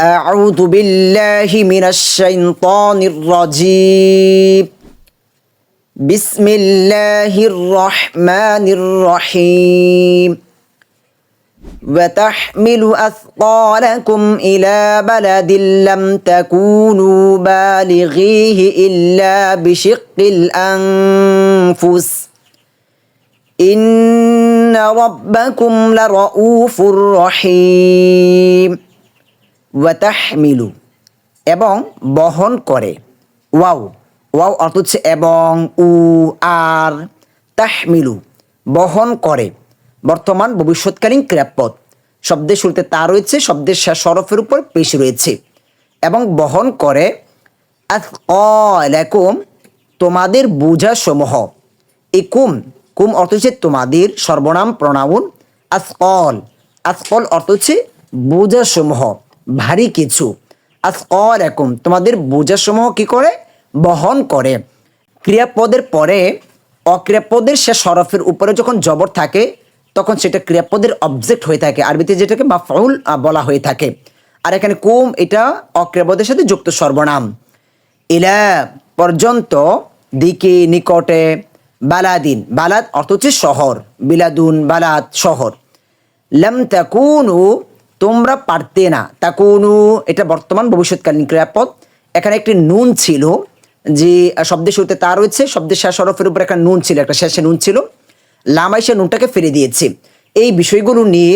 أعوذ بالله من الشيطان الرجيم. بسم الله الرحمن الرحيم. وتحمل أثقالكم إلى بلد لم تكونوا بالغيه إلا بشق الأنفس. إن ربكم لرؤوف رحيم. ওয়াতাহমিলু, এবং বহন করে। ওয়াও ওয়াও অর্থ হচ্ছে এবং, উ, আর, তাহমিলু, বহন করে। বর্তমান ভবিষ্যৎকালীন ক্রিয়াপদ। শব্দের শুরুতে তা রয়েছে, শব্দের শেষ সরফের উপর পেশ রয়েছে। এবং বহন করে আলাকুম তোমাদের বোঝা সমূহ ইকুম কুম অর্থ হচ্ছে তোমাদের সর্বনাম, প্রণাউন। আসকল আসকল অর্থ হচ্ছে বোঝাসমূহ। ভারী কিছু। আসকল একুম তোমাদের বোঝাসমূহ কি করে? বহন করে। ক্রিয়াপদের পরে অক্রিয়াপদের সে সরফের উপরে যখন জবর থাকে তখন সেটা ক্রিয়াপদের অবজেক্ট হয়ে থাকে। আরবিতে যেটাকে মাফউল আহ, বলা হয়ে থাকে। আর এখানে কুম এটা অক্রিয়াপদের সাথে যুক্ত সর্বনাম। ইলা পর্যন্ত দিকে নিকটে বালাদিন। বালাদ অর্থ হচ্ছে শহর। বিলাদুন বালাদ শহর। লাম তাকুনু তোমরা পারতে না। তা কোনো, এটা বর্তমান ভবিষ্যৎকালীন ক্রিয়াপদ। এখানে একটি নুন ছিল, যে শব্দের শুরুতে তা রয়েছে, শব্দের শেষ হরফের উপর একটা নুন ছিল, একটা শেষে নুন ছিল। লামাই সে নুনটাকে ফিরে দিয়েছে। এই বিষয়গুলো নিয়ে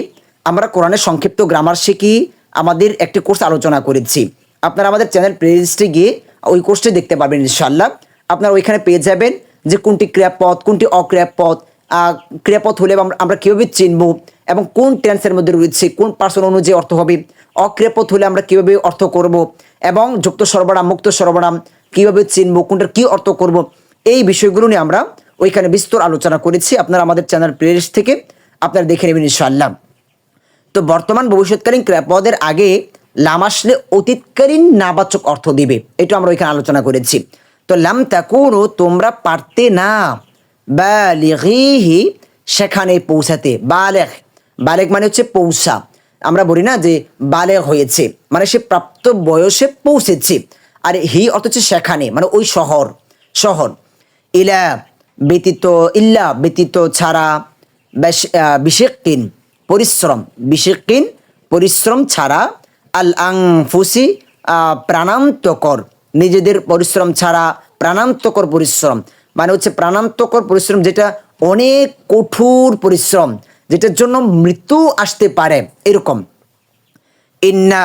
আমরা কোরআনের সংক্ষিপ্ত গ্রামার শিখি, আমাদের একটি কোর্স আলোচনা করেছি। আপনারা আমাদের চ্যানেল প্লেলিস্টে গিয়ে ওই কোর্সটি দেখতে পারবেন ইনশাল্লাহ আপনারা ওইখানে পেয়ে যাবেন যে, কোনটি ক্রিয়াপদ, কোনটি অক্রিয়াপদ আহ, ক্রিয়াপদ হলে আমরা কীভাবে চিনব এবং কোন টেন্সের মধ্যে রয়েছে কোন পার্সন অনুযায়ী অর্থ হবে অক্রিয়াপদ হলে আমরা কীভাবে অর্থ করব এবং যুক্ত সর্বনাম মুক্ত সর্বনাম কীভাবে চিনব কোনটার কী অর্থ করব এই বিষয়গুলো নিয়ে আমরা ওইখানে বিস্তর আলোচনা করেছি। আপনারা আমাদের চ্যানেল প্লেলিস্ট থেকে আপনারা দেখে নেবেন ইনশাআল্লাহ। তো বর্তমান ভবিষ্যৎকালীন ক্রিয়াপদের আগে লাম আসলে অতীতকালীন নাবাচক অর্থ দিবে এটা আমরা ওইখানে আলোচনা করেছি। তো লাম তাকুনু তোমরা পারতে না। বালিগিহি সেখানে পৌঁছাতে। বালেগ বালেগ মানে হচ্ছে পৌঁছা। আমরা বলি না যে বালেগ হয়েছে মানে সে প্রাপ্ত বয়সে পৌঁছেছে। আর হি অর্থ হচ্ছে সেখানে মানে ওই শহর শহর। ইলা ব্যতীত ইল্লা ব্যতীত ছাড়া বিশেকিন পরিশ্রম বিশেকিন পরিশ্রম ছাড়া আল আংফুসি আহ, প্রাণান্তকর। নিজেদের পরিশ্রম ছাড়া প্রাণান্তকর পরিশ্রম। মানে হচ্ছে প্রাণান্তকর পরিশ্রম, যেটা অনেক কঠোর পরিশ্রম, যেটার জন্য মৃত্যু আসতে পারে, এরকম। ইন্না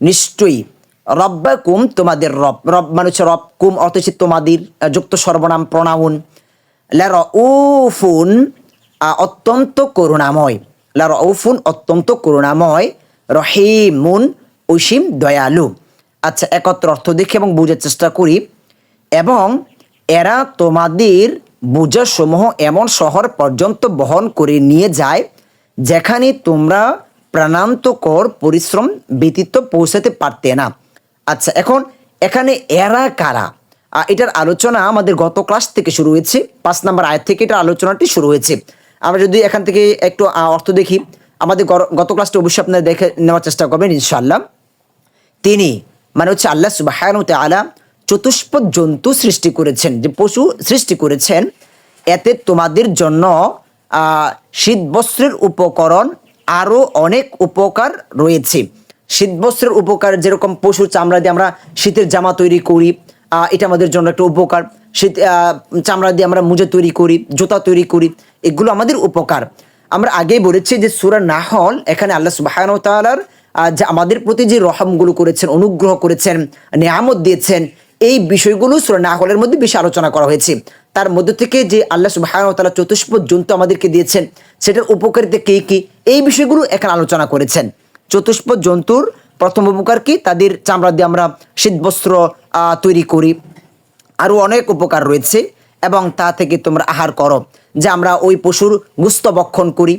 নিশ্চয়ই রব্বাকুম তোমাদের রব রব মানে হচ্ছে রব কুম অর্থ তোমাদের যুক্ত সর্বনাম প্রণাউন লা অত্যন্ত করুণাময়। লা রউফুন অত্যন্ত করুণাময়। রহিমুন, অসীম দয়ালু। আচ্ছা একত্র অর্থ দেখি এবং বোঝার চেষ্টা করি। এবং এরা তোমাদের বোঝাসমূহ এমন শহর পর্যন্ত বহন করে নিয়ে যায়, যেখানে তোমরা প্রাণান্তকর পরিশ্রম ব্যতীত পৌঁছাতে পারতে না। আচ্ছা এখন এখানে এরা কারা? এটার আলোচনা আমাদের গত ক্লাস থেকে শুরু হয়েছে, পাঁচ নাম্বার আয় থেকে এটা আলোচনাটি শুরু হয়েছে। আমরা যদি এখান থেকে একটু অর্থ দেখি, আমাদের গত ক্লাসটা অবশ্যই আপনারা দেখে নেওয়ার চেষ্টা করবেন ইনশাল্লাহ তিনি মানে হচ্ছে আল্লাহ সুবাহ আলা চতুষ্পদ জন্তু সৃষ্টি করেছেন যে পশু সৃষ্টি করেছেন এতে তোমাদের জন্য শীতবস্ত্রের উপকরণ আরও অনেক উপকার রয়েছে। শীতবস্ত্রের উপকার যেরকম পশুর চামড়া দিয়ে আমরা শীতের জামা তৈরি করি এটা আমাদের জন্য একটা উপকার। শীত চামড়া দিয়ে আমরা মোজা তৈরি করি জুতা তৈরি করি এগুলো আমাদের উপকার। আমরা আগেই বলেছি যে সুরা নাহল এখানে আল্লাহ সুবাহ তাআলার আহ, যে আমাদের প্রতি যে রহমগুলো করেছেন অনুগ্রহ করেছেন নিয়ামত দিয়েছেন এই বিষয়গুলো সুরা নাহলের মধ্যে বেশি আলোচনা করা হয়েছে। তার মধ্য থেকে যে আল্লাহ সুবাহ তাআলা চতুষ্পদ জন্তু আমাদেরকে দিয়েছেন, সেটার উপকারিতা কি কি? এই বিষয়গুলো এখানে আলোচনা করেছেন। চতুষ্পদ জন্তুর প্রথম উপকার কি? তাদের চামড়া দিয়ে আমরা শীতবস্ত্র তৈরি করি। আরও অনেক উপকার রয়েছে এবং তা থেকে তোমরা আহার করো, যে আমরা ওই পশুর গুস্ত বক্ষণ করি।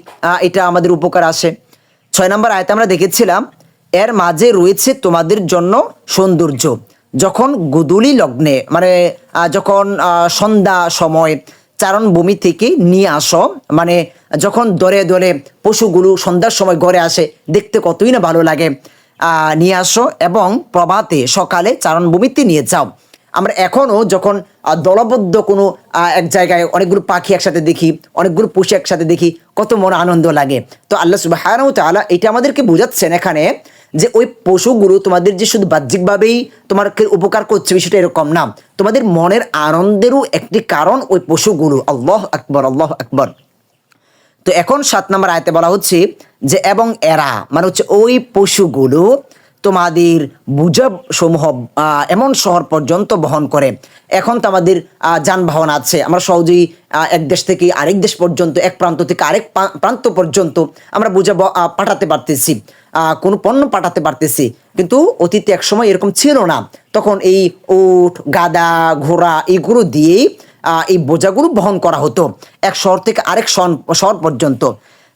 এটা আমাদের উপকার আসে। ছয় নম্বর আয়তে আমরা দেখেছিলাম, এর মাঝে রয়েছে তোমাদের জন্য সৌন্দর্য। যখন গুদুলি লগ্নে মানে যখন সন্ধ্যা সময় চারণ ভূমি থেকে নিয়ে আসো মানে যখন দরে দরে পশুগুলো সন্ধ্যার সময় ঘরে আসে, দেখতে কতই না ভালো লাগে। নিয়ে আসো এবং প্রভাতে সকালে চারণভূমিতে নিয়ে যাও। আমরা এখনও যখন দলবদ্ধ কোনো এক জায়গায় অনেকগুলো পাখি একসাথে দেখি, অনেকগুলো পশু একসাথে দেখি, কত মনে আনন্দ লাগে। তো আল্লাহ সুবাহ এটা আমাদেরকে বোঝাচ্ছেন এখানে যে ওই পশুগুলো তোমাদের যে শুধু বাহ্যিকভাবেই তোমাকে উপকার করছে বিষয়টা এরকম না। তোমাদের মনের আনন্দেরও একটি কারণ ওই পশুগুলো। আল্লাহ আকবর আল্লাহ আকবর। তো এখন সাত নম্বর আয়তে বলা হচ্ছে যে, এবং এরা মানে হচ্ছে ওই পশুগুলো তোমাদের বুঝা সমূহ এমন শহর পর্যন্ত বহন করে। এখন তো আমাদের যানবাহন আছে। আমরা সহজেই এক দেশ থেকে আরেক দেশ পর্যন্ত, এক প্রান্ত থেকে আরেক প্রান্ত পর্যন্ত আমরা বুঝা পাঠাতে পারতেছি। কোনো পণ্য পাঠাতে পারতেছি। কিন্তু অতীতে এক সময় এরকম ছিল না। তখন এই উট, গাদা, ঘোড়া এগুলো দিয়েই এই বোঝাগুলো বহন করা হতো। এক শহর থেকে আরেক শহর পর্যন্ত।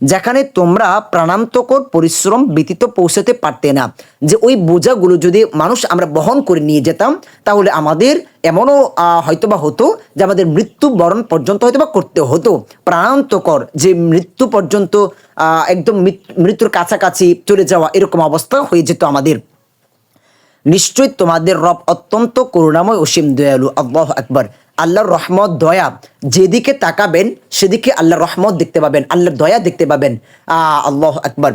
যেখানে তোমরা প্রাণান্তকর পরিশ্রম ব্যতীত পৌঁছাতে পারতে না। যে ওই বোঝাগুলো যদি মানুষ আমরা বহন করে নিয়ে যেতাম, তাহলে আমাদের এমনও হয়তোবা হতো যে আমাদের মৃত্যু বরণ পর্যন্ত হয়তোবা করতে হতো। প্রাণান্তকর যে মৃত্যু পর্যন্ত একদম মৃত্যুর কাছাকাছি চলে যাওয়া এরকম অবস্থা হয়ে যেত আমাদের। নিশ্চয়ই তোমাদের রব অত্যন্ত করুণাময় অসীম দয়ালু। আল্লাহ আকবর। আল্লাহর রহমত দয়া। যেদিকে তাকাবেন সেদিকে আল্লাহর রহমত দেখতে পাবেন আল্লাহর দয়া দেখতে পাবেন। আহ, আল্লাহ আকবর।